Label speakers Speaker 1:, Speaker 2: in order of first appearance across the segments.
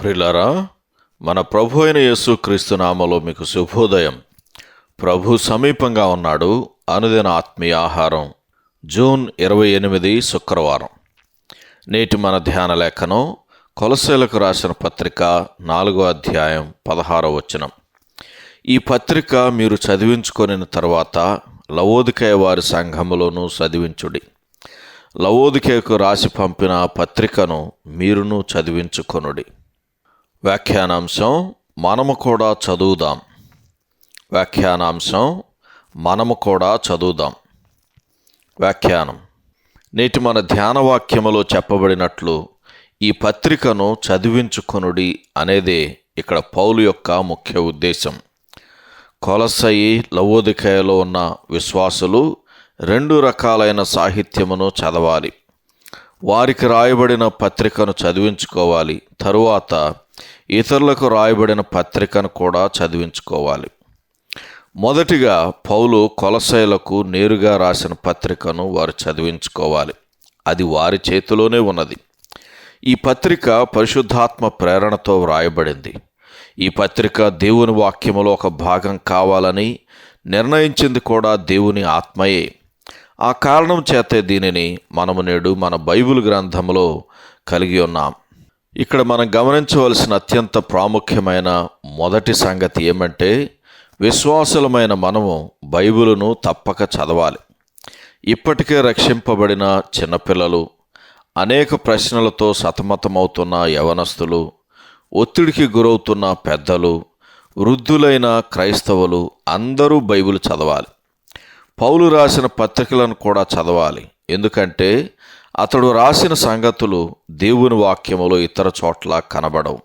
Speaker 1: ప్రిలరా మన ప్రభు అయిన యేసు క్రీస్తు నామలో మీకు శుభోదయం. ప్రభు సమీపంగా ఉన్నాడు అనుదిన ఆత్మీయ ఆహారం జూన్ ఇరవై ఎనిమిది శుక్రవారం. నేటి మన ధ్యాన లేఖనం కొలసేలకు రాసిన పత్రిక నాలుగో అధ్యాయం పదహారో వచనం. ఈ పత్రిక మీరు చదివించుకొనిన తర్వాత లవోదికయ వారి సంఘములోనూ చదివించుడి. లవోదికయకు రాసి పంపిన పత్రికను మీరును చదివించుకొనుడి. వ్యాఖ్యానాంశం మనము కూడా చదువుదాం. వ్యాఖ్యానాంశం మనము కూడా చదువుదాం. వ్యాఖ్యానం. నేటి మన ధ్యాన వాక్యములో చెప్పబడినట్లు ఈ పత్రికను చదివించుకొనుడి అనేదే ఇక్కడ పౌలు యొక్క ముఖ్య ఉద్దేశం. కొలసయి లవోదికయలో ఉన్న విశ్వాసులు రెండు రకాలైన సాహిత్యమును చదవాలి. వారికి రాయబడిన పత్రికను చదివించుకోవాలి. తరువాత ఇతరులకు రాయబడిన పత్రికను కూడా చదివించుకోవాలి. మొదటిగా పౌలు కొలసైలకు నేరుగా రాసిన పత్రికను వారు చదివించుకోవాలి. అది వారి చేతిలోనే ఉన్నది. ఈ పత్రిక పరిశుద్ధాత్మ ప్రేరణతో వ్రాయబడింది. ఈ పత్రిక దేవుని వాక్యములో ఒక భాగం కావాలని నిర్ణయించింది కూడా దేవుని ఆత్మయే. ఆ కారణం చేతే దీనిని మనము నేడు మన బైబిల్ గ్రంథంలో కలిగి ఉన్నాం. ఇక్కడ మనం గమనించవలసిన అత్యంత ప్రాముఖ్యమైన మొదటి సంగతి ఏమంటే విశ్వాసులమైన మనము బైబిలును తప్పక చదవాలి. ఇప్పటికే రక్షింపబడిన చిన్నపిల్లలు అనేక ప్రశ్నలతో సతమతమవుతున్న యవనస్తులు ఒత్తిడికి గురవుతున్న పెద్దలు వృద్ధులైన క్రైస్తవులు అందరూ బైబిల్ చదవాలి. పౌలు రాసిన పత్రికలను కూడా చదవాలి. ఎందుకంటే అతడు రాసిన సంగతులు దేవుని వాక్యములో ఇతర చోట్ల కనబడవు.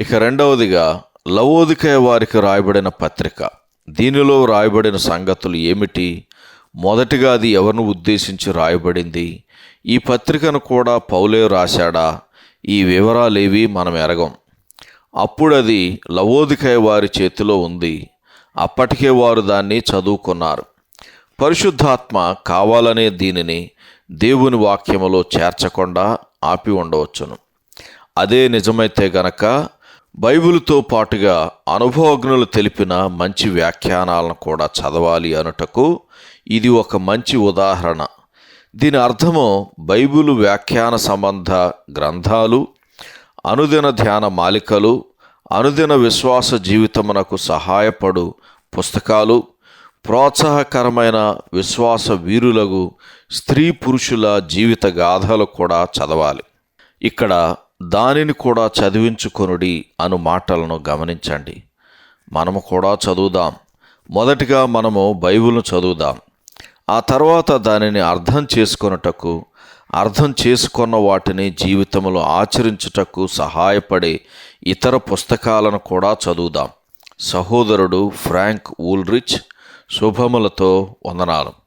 Speaker 1: ఇక రెండవదిగా లవోదికయ వారికి రాయబడిన పత్రిక. దీనిలో రాయబడిన సంగతులు ఏమిటి? మొదటిగా అది ఎవరిని ఉద్దేశించి రాయబడింది? ఈ పత్రికను కూడా పౌలే రాశాడా? ఈ వివరాలేవి మనం ఎరగం. అప్పుడు అది లవోదికయ వారి చేతిలో ఉంది. అప్పటికే వారు దాన్ని చదువుకున్నారు. పరిశుద్ధాత్మ కావాలనే దీనిని దేవుని వాక్యములో చేర్చకుండా ఆపి ఉండవచ్చును. అదే నిజమైతే గనక బైబిల్తో పాటుగా అనుభవజ్ఞులు తెలిపిన మంచి వ్యాఖ్యానాలను కూడా చదవాలి అనుటకు ఇది ఒక మంచి ఉదాహరణ. దీని అర్థము బైబిల్ వ్యాఖ్యాన సంబంధ గ్రంథాలు అనుదిన ధ్యాన మాలికలు అనుదిన విశ్వాస జీవితమునకు సహాయపడు పుస్తకాలు ప్రోత్సాహకరమైన విశ్వాస వీరులకు స్త్రీ పురుషుల జీవిత గాథలు కూడా చదవాలి. ఇక్కడ దానిని కూడా చదివించుకొనుడి అను మాటలను గమనించండి. మనము కూడా చదువుదాం. మొదటిగా మనము బైబిల్ను చదువుదాం. ఆ తర్వాత దానిని అర్థం చేసుకొనుటకు అర్థం చేసుకున్న వాటిని జీవితంలో ఆచరించుటకు సహాయపడే ఇతర పుస్తకాలను కూడా చదువుదాం. సహోదరుడు ఫ్రాంక్ ఊల్రిచ్ శుభములతో వందనాలు.